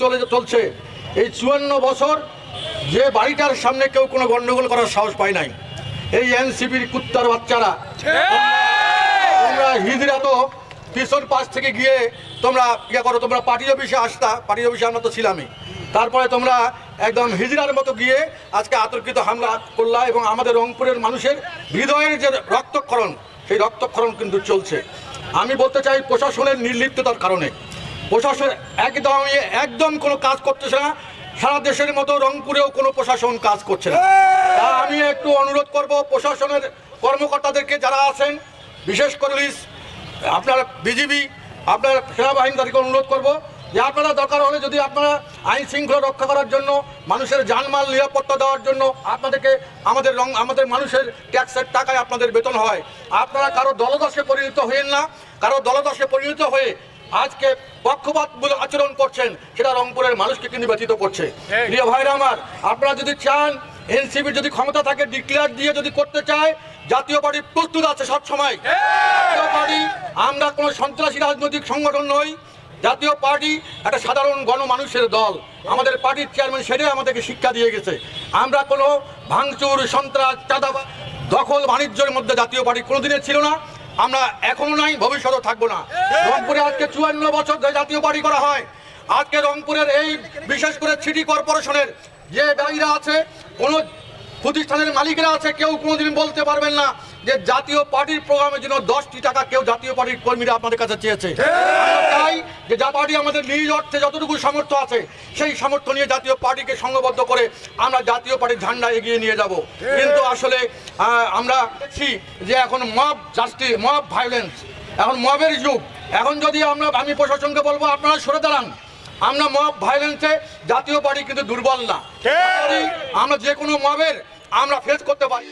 চলে চলছে। এই চুয়ান্ন বছর যে বাড়িটার সামনে কেউ কোনো গন্ডগোল করার সাহস পায় নাই। এই এনসিপির কুত্তার বাচ্চারা। তোমরা হিজরা তো পিছন পাশ থেকে গিয়ে তোমরা ইয়ে করো তোমরা পার্টি অফিসে আসতা পার্টি অফিসে আমরা তো ছিলামই। তারপরে তোমরা একদম হিজরার মতো গিয়ে আজকে আতর্কিত হামলা করলা এবং আমাদের রংপুরের মানুষের হৃদয়ের যে রক্তক্ষরণ সেই রক্তক্ষরণ কিন্তু চলছে। আমি বলতে চাই প্রশাসনের নির্লিপ্ততার কারণে। প্রশাসন একদম একদম কোনো কাজ করতেছে না। সারা দেশের মতো রংপুরেও কোনো প্রশাসন কাজ করছে না। তা আমি একটু অনুরোধ করব, প্রশাসনের কর্মকর্তাদেরকে যারা আছেন, বিশেষ করে আপনার বিজিবি, আপনার সেনাবাহিনী তাদেরকে অনুরোধ করব যে আপনারা দরকার হলে যদি আপনারা আইন শৃঙ্খলা রক্ষা করার জন্য, মানুষের জানমাল নিরাপত্তা দেওয়ার জন্য আপনাদেরকে আমাদের রং, আমাদের মানুষের ট্যাক্সের টাকায় আপনাদের বেতন হয়। আপনারা কারও দলদশে পরিণত হয়েন না। কারও দলদশে পরিণত হয়ে আজকে পক্ষপাতমূলক আচরণ করছেন সেটা রংপুরের মানুষকে কিন্তু ব্যতীত করছে। প্রিয় ভাইরা আমার আপনারা যদি চান এনসিপির যদি ক্ষমতা থাকে ডিক্লেয়ার দিয়ে যদি করতে চায় জাতীয় পার্টি প্রস্তুত আছে সবসময় জাতীয় পার্টি আমরা কোনো সন্ত্রাসী রাজনৈতিক সংগঠন নই জাতীয় পার্টি একটা সাধারণ গণমানুষের দল। আমাদের পার্টির চেয়ারম্যান সেটাই আমাদেরকে শিক্ষা দিয়ে গেছে। আমরা কোনো ভাঙচুর সন্ত্রাস চাঁদাবাদ দখল বাণিজ্যের মধ্যে জাতীয় পার্টি কোনোদিনের ছিল না। আমরা এখনও নাই ভবিষ্যতেও থাকব না। রংপুরে আজকে চুয়ান্ন বছর ধরে জাতীয় পার্টি করা হয়। আজকে রংপুরের এই বিশেষ করে সিটি কর্পোরেশনের যে ব্যয়ীরা আছে কোনো প্রতিষ্ঠানের মালিকেরা আছে কেউ কোনোদিন বলতে পারবেন না। যে জাতীয় পার্টির প্রোগ্রামের জন্য দশটি টাকা কেউ জাতীয় পার্টির কর্মীরা আপনাদের কাছে চেয়েছে। তাই যে যা পার্টি আমাদের নিজ অর্থে যতটুকু সামর্থ্য আছে সেই সামর্থ্য নিয়ে জাতীয় পার্টিকে সংঘবদ্ধ করে আমরা জাতীয় পার্টির ঝান্ডা এগিয়ে নিয়ে যাব। কিন্তু আসলে আমরা দেখছি যে এখন মব জাস্টি মব ভায়োলেন্স এখন মবের যুগ। এখন যদি আমরা আমি প্রশাসনকে বলব আপনারা সরে দাঁড়ান। আমরা মব ভায়োলেন্সে জাতীয় পার্টি কিন্তু দুর্বল না। আমরা যে কোনো মবের আমরা ফেস করতে পারি।